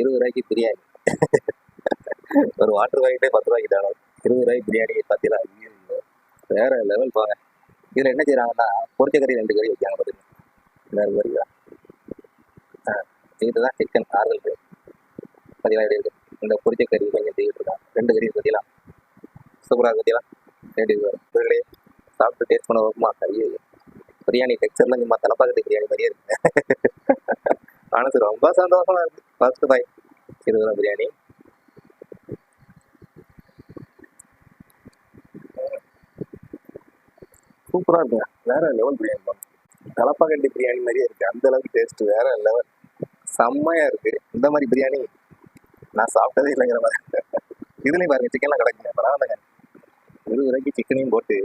இருபது ரூபாய்க்கு பிரியாணி. ஒரு வாட்டர் பாக்கெட்டே பத்து ரூபாய்க்கு தானே. இருபது ரூபாய்க்கு பிரியாணி பார்த்தீங்களா வேற லெவல் போங்க. இதில் என்ன செய்கிறாங்கன்னா பொரிச்ச கறி ரெண்டு கறி வைக்காங்க பார்த்தீங்கன்னா வேறு கறியா ஆ இதுதான் சிக்கன் ஆறுதல் கறி பார்த்தீங்களா எப்படி இந்த பொரிச்ச கறி கொஞ்சம் செய்யிட்டு இருக்காங்க ரெண்டு கறி பார்த்தீங்களா சூப்பராக பார்த்தீங்களா ரெண்டு சாப்பிட்டு டேஸ்ட் பண்ண வைக்குமா ஐயோ பிரியாணி டெக்ஸ்டர்லாம் சும்மா தலப்பாக்கட்டு பிரியாணி மாதிரியே இருக்கு. மனசு ரொம்ப சந்தோஷமா இருக்கு ஃபர்ஸ்ட் பாய் இருபது பிரியாணி. சூப்பரா இருக்கு. வேற லெவல் பிரியாணி தான். தலப்பாக்கட்டி பிரியாணி மாதிரியே இருக்கு. அந்த அளவுக்கு டேஸ்ட் வேற லெவல் செம்மையா இருக்கு. இந்த மாதிரி பிரியாணி நான் சாப்பிட்டதே இல்லைங்கிற மாதிரி. இதுலயும் பாருங்க சிக்கன்லாம் கிடக்குங்க. பரவாயில்லைங்க இருபது ரூபாய்க்கு சிக்கனையும் போட்டு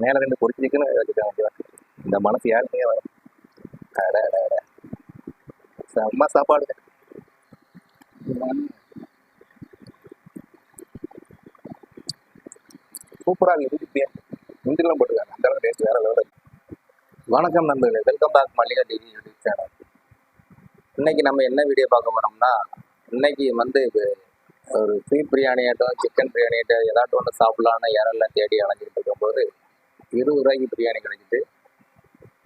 மேல ரெண்டு பொரிச்சு சிக்கனும் வச்சுட்டாங்க இந்த மனசு யாருமே வரும். அட, அட, அட. செம்ம சாப்பாடு. சூப்பராக இருக்கு. முந்திரிலாம் போட்டுருக்காங்க. அந்த அளவுக்கு டேஸ்ட் வேற லெவல் வணக்கம் நண்பர்களே. Welcome back Mallika TV YouTube channel இன்னைக்கு நம்ம என்ன வீடியோ பார்க்க போறோம்னா இன்னைக்கு வந்து ஒரு பீஃப் பிரியாணி ஆட்டம் சிக்கன் பிரியாணி ஆட்டம் ஏதாட்டும் ஒன்று சாப்பிடலான்னு யாரெல்லாம் தேடி அலைஞ்சிட்டு இருக்கும்போது இருபது ரூபாய்க்கு பிரியாணி கிடைக்குது.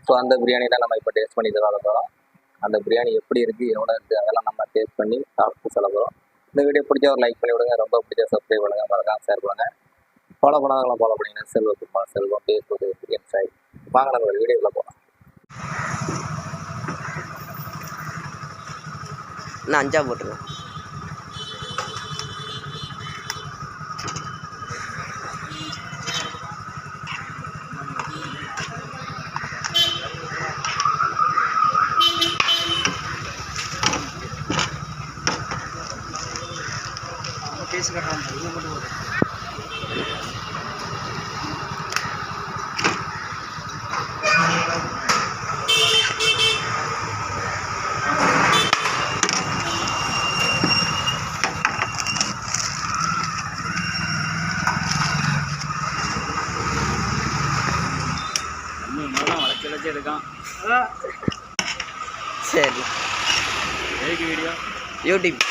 ஸோ அந்த பிரியாணி தான் நம்ம இப்போ டேஸ்ட் பண்ணி தர போகிறோம் அந்த பிரியாணி எப்படி இருக்குது எவ்வளோ இருக்குது அதெல்லாம் நம்ம டேஸ்ட் பண்ணி சாப்பிட்டு சொல்ல போகிறோம் இந்த வீடியோ பிடிச்சா ஒரு லைக் பண்ணி விடுங்க. ரொம்ப பிடிச்சா சப்ஸ்கிரைப் பண்ணுங்க. மறக்காம ஷேர் பண்ணுங்க. ஃபாலோ பண்ணாதவங்களாம் ஃபாலோ பண்ணிங்கன்னா செல்வ குமார் செல்வம் பேஸ்புக் இன்ஸ்டாகிராம் வாங்க நம்ம ஒரு வீடியோவில் போகலாம் நான் அஞ்சா போட்டுருவேன். பேசி கட்டுறான் இது மட்டும் போதும் இருக்கான் சரி. எதுக்கு வீடியோ யூடியூப்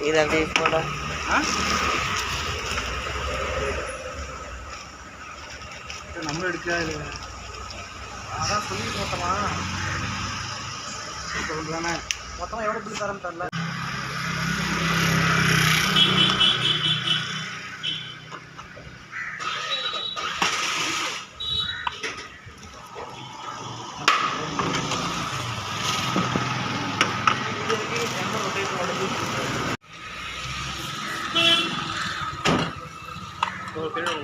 இது அப்படியே போட ஆ? நம்ம எடுக்காது அதான் சொல்லி மொத்தமா. தானே. மொத்தமாக எவ்வளோ பிடிச்சி தரேன்னு தெரில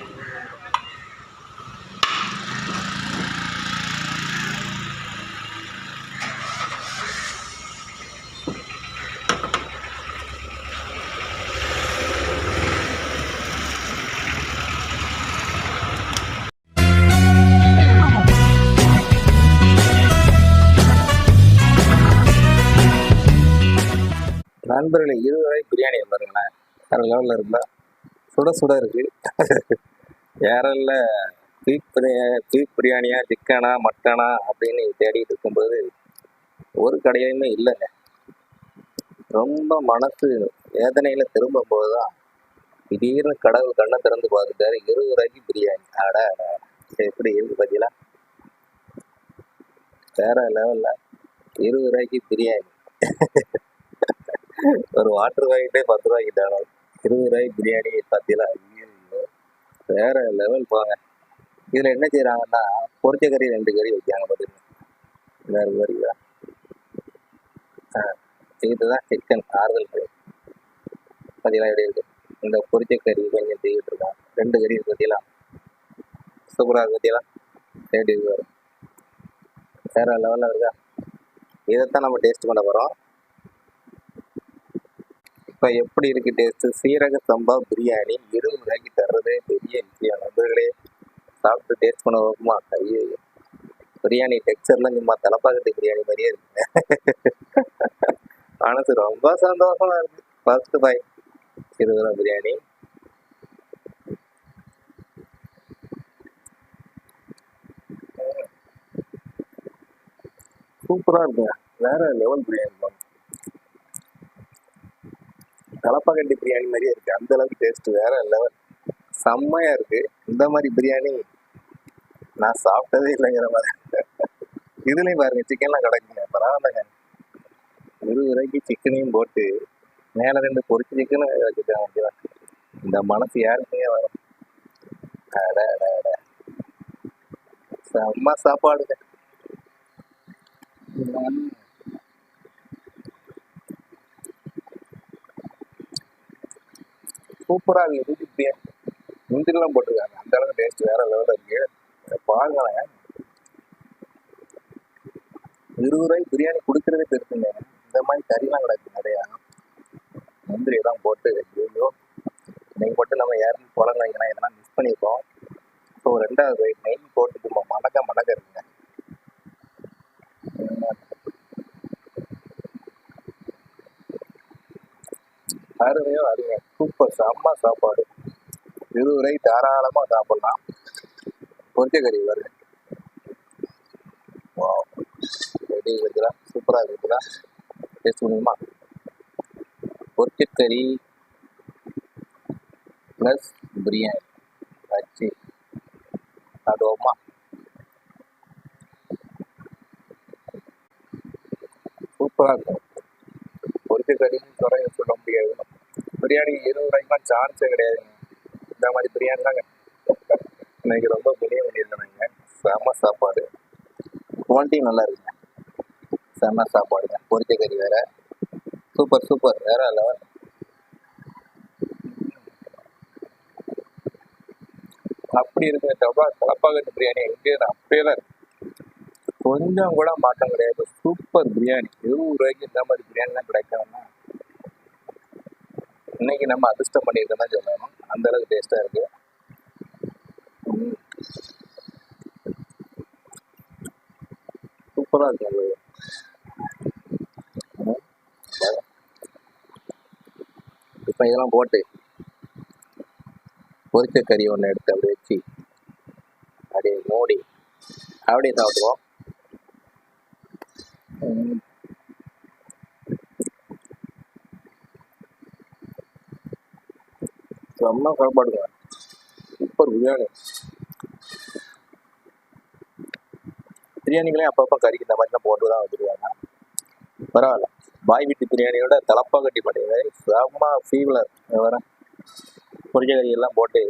நண்பர்களை இருவரை ரூபாய்க்கு பிரியாணி பாருங்களேன். வேற லெவலில் இருந்தா சுட சுட இருக்கு. வேற இல்லை. பிரியாணி பீஃப் பிரியாணியா சிக்கனா மட்டனா அப்படின்னு தேடிட்டு இருக்கும்போது ஒரு கடையிலுமே இல்லைங்க. ரொம்ப மனசு வேதனையில திரும்பும் போதுதான் திடீர்னு கடவுள் கண்ணை திறந்து பார்த்துட்டாரு இருபது ரூபாய்க்கு பிரியாணி. அட எப்படி இருக்கு பார்த்தீங்களா வேற லெவல்ல இருபது ரூபாய்க்கு பிரியாணி. ஒரு வாட்டர் வாங்கிட்டே பத்து ரூபாய்க்கு தானே. இருபது ரூபாய் பிரியாணி பார்த்தீங்களா வேற லெவல் போங்க இதில் என்ன செய்கிறாங்கன்னா பொரிச்ச கறி ரெண்டு கறி வைக்காங்க பார்த்தீங்கன்னா வேறு கறியா ஆ இதுதான் சிக்கன் ஆறுதல் கறி. பார்த்தீங்களா எப்படி இருக்கு? இந்த பொரிச்ச கறி கொஞ்சம் செய்யிட்டு இருக்கான். ரெண்டு கறி பார்த்தீங்களா சூப்பராக இருக்கு பார்த்தீங்களா ரெடி வரும் வேற லெவலில் இருக்கா? இதைத்தான் நம்ம டேஸ்ட் பண்ண போகிறோம் இப்போ எப்படி இருக்கு டேஸ்ட் சீரக சம்பா பிரியாணி இருபது ரூபாய்க்கு தர்றதே பெரிய விஷயம். நண்பர்களே சாப்பிட்டு டேஸ்ட் பண்ண வைக்குமா ஐயோ பிரியாணி டெக்ஸ்டர்லாம் சும்மா தலைப்பாக்கட்டு பிரியாணி மாதிரியே இருக்கு மனசு ரொம்ப சந்தோஷமா இருக்கு. ஃபர்ஸ்ட் பாய் இருபது ரூபா பிரியாணி. சூப்பரா இருக்குங்க. வேற லெவல் பிரியாணி. கலப்பாக்கண்டி பிரியாணி மாதிரியே இருக்கு. அந்த அளவுக்கு டேஸ்ட் வேற லெவல் செம்மையா இருக்கு. இந்த மாதிரி பிரியாணி நான் சாப்பிட்டதே இல்லைங்கிற மாதிரி. இதுலயும் பாருங்க சிக்கன்லாம் கிடக்குங்க. பரவாயில்லைங்க ஒரு ரூபாய்க்கு சிக்கனையும் போட்டு மேல ரெண்டு பொரிச்சு சிக்கனும் வச்சுட்டாங்க ஓகேவா இந்த மனசு யாருக்குமே வரும் அட அட அட. செம்ம சாப்பாடுங்க. சூப்பராக சூப்பரா இருக்கு. முந்திரிலாம் போட்டிருக்காங்க. அந்த அளவுக்கு டேஸ்ட் வேற லெவலில் இருக்கு. பாருங்களேன். இருபது ரூபாய் பிரியாணி கொடுக்கறதே பெருசுங்க இந்த மாதிரி கறிலாம் கிடக்கு நிறையா. முந்திரி எல்லாம் போட்டு ஐயோ நெய் போட்டு நம்ம யாரும் குழந்தைங்கன்னா வைக்கணும் இதெல்லாம் மிஸ் பண்ணியிருக்கோம் ஸோ ரெண்டாவது நெய் போட்டு சூப்பர் செம்ம சாப்பாடு. இருபது தாராளமாக சாப்பிடலாம். பொரிச்ச கறி வருது ரெடி இருக்குதா? சூப்பராக இருக்குதா? டேஸ்ட் பண்ணுமா? பொரிச்சக்கறி ப்ளஸ் பிரியாணி. வச்சு சாப்பிடுவோமா சூப்பராக இருக்கும். பொரிச்சக்கறின்னு குறைய சொல்ல முடியாது பிரியாணி இருபது ரூபாய்க்குலாம் சான்ஸே கிடையாதுங்க இந்த மாதிரி பிரியாணி தாங்க. இன்னைக்கு ரொம்ப பிரியாணி பண்ணியிருக்காங்க செம சாப்பாடு. குவான்டிட்டி நல்லா இருக்குங்க. செம சாப்பாடுங்க. பொரிச்ச கறி வேற. சூப்பர் சூப்பர் வேற லெவல் அப்படி இருக்கு டபா தலப்பாக்கட்டு பிரியாணி எங்கே அப்படியே தான் கொஞ்சம் கூட மாற்றம் கிடையாது. சூப்பர் பிரியாணி. இருபது ரூபாய்க்கு இந்த மாதிரி பிரியாணிலாம் கிடைக்காம இன்னைக்கு நம்ம அதிர்ஷ்டம் பண்ணியிருக்கோம்னா சொல்லணும். அந்த அளவுக்கு டேஸ்டா இருக்கு. சூப்பராக சூப்பரா இருக்கு அது இப்போ இதெல்லாம் போட்டு பொரிச்ச கறி ஒன்று எடுத்து அப்படி வச்சு அப்படியே மூடி அப்படியே சாப்பிடுவோம் செம்ம சாப்பாடுங்க சூப்பர் பிரியாணி. பிரியாணிகளே அப்பப்போ கறிக்கு இந்த மாதிரிலாம் போட்டு தான் வச்சுருக்காங்க. பரவாயில்ல. பாய் வீட்டு பிரியாணியோட தலப்பா கட்டி பண்ணிங்க செம்ம ஃபீவலர் வர பொரிச்ச கறியெல்லாம் போட்டு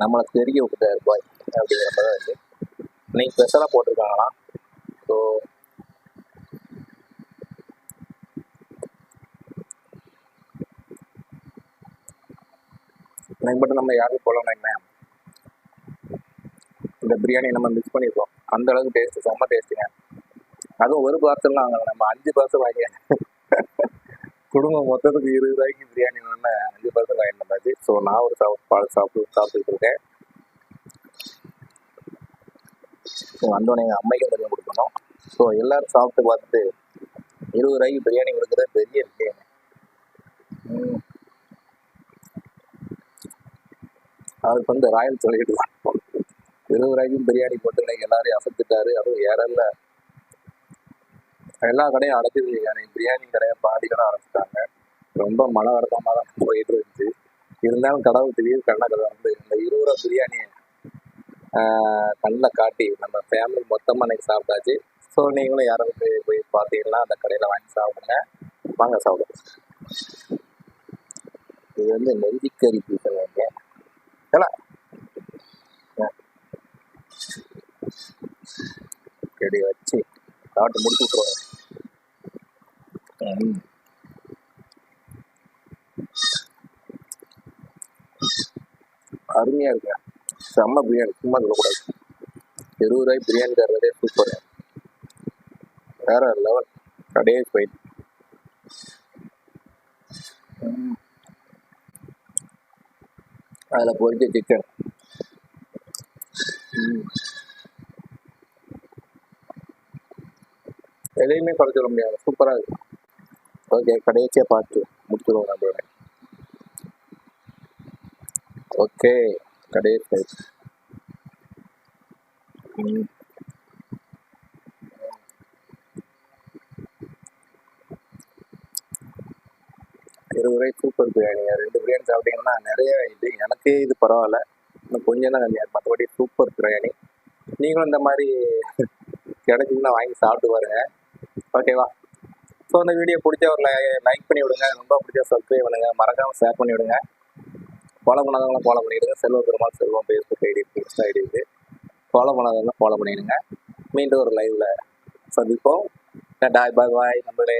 நம்மளை தெரிய விட்டுட்டாரு பாய் அப்படிங்கிற மாதிரி தான் இருக்குது இன்னைக்கு ஸ்பெஷலாக போட்டிருக்காங்களாம். ஸோ இன்னைக்கு மட்டும் நம்ம யாருக்கும் போகலாம் என்ன இந்த பிரியாணி நம்ம மிஸ் பண்ணியிருக்கோம் அந்த அளவுக்கு டேஸ்ட் செம்ம டேஸ்ட்டுங்க அதுவும் ஒரு பார்சல் வாங்கல நம்ம அஞ்சு பார்சல் வாங்கி குடும்பம் மொத்தத்துக்கு இருபது ரூபாய்க்கு பிரியாணி ஒன்று அஞ்சு பார்சல் வாங்கிட்டு வந்தாச்சு ஸோ நான் ஒரு சாப்பாடு சாப்பிட்டு சாப்பிட்டுட்டு இருக்கேன். ஸோ வந்தோடனே எங்கள் அம்மைக்கு கொஞ்சம் கொடுக்கணும். ஸோ எல்லாரும் சாப்பிட்டு பார்த்துட்டு இருபது ரூபாய்க்கு பிரியாணி கொடுக்குறது பெரிய விஷயம் அவருக்கு வந்து ராயல் சொல்லிட்டு இருபது ரூபாய்க்கும் பிரியாணி போட்டு இன்னைக்கு எல்லாரையும் அசத்துட்டாரு. அதுவும் ஏறல்ல. எல்லா கடையும் அடைச்சிருந்தீங்க அன்னைக்கு பிரியாணி கடையை பாதி கடை அடைச்சிட்டாங்க ரொம்ப மன வருத்தமாக தான் போயிட்டு இருந்துச்சு. இருந்தாலும் கடவுள் திடீர் கண்ணை கதை வந்து இந்த இருபது ரூபா பிரியாணியை கண்ணில் காட்டி நம்ம ஃபேமிலி மொத்தமாக இன்னைக்கு சாப்பிட்டாச்சு. ஸோ நீங்களும் யாராவது போய் பார்த்தீங்கன்னா அந்த கடையில் வாங்கி சாப்பிடுங்க. வாங்க சாப்பிடுங்க இது வந்து நெல்லிக்கறி பீஸ் வைங்க செடி வச்சு சாப்பிட்டு முடிச்சு விட்ருவாங்க அருமையா இருக்கு. செம்ம பிரியாணி. சும்மா சொல்லக்கூடாது. இருபது ரூபாய் பிரியாணி தர்றதே சூப்பர் வேற லெவல் கடையே போயிட்டு அதில் போயிட்டு சிக்கன் எதையுமே குறைச்சிட முடியாது. சூப்பராக இருக்கும் ஓகே கடைசியாக பார்த்து முடிச்சிடுவோம் நம்மளோட. ஓகே கடைசி ம். இருபது ரூபாய் சூப்பர் பிரியாணி. ரெண்டு பிரியாணி சாப்பிட்டீங்கன்னா நிறைய இது. எனக்கே இது பரவாயில்ல. இன்னும் கொஞ்சம் தான் கம்மியாக மற்றபடி சூப்பர் பிரியாணி. நீங்களும் இந்த மாதிரி கிடைச்சிங்கன்னா வாங்கி சாப்பிட்டு பாருங்க. ஓகேவா ஸோ அந்த வீடியோ பிடிச்ச ஒரு லைக் பண்ணி விடுங்க. ரொம்ப பிடிச்ச சப்ஸ்கிரைப் பண்ணுங்க. மறக்காமல் ஷேர் பண்ணி விடுங்க. ஃபாலோ பண்ணாதவங்களும் ஃபாலோ பண்ணிடுங்க. Selva Perumal Selvam Facebook ID insta ID இருக்கு ஃபாலோ பண்ணாதவங்களும் ஃபாலோ பண்ணிடுங்க. மீண்டும் ஒரு லைவ்ல சந்திப்போம். டாய் பாய் பாய் நம்மளே.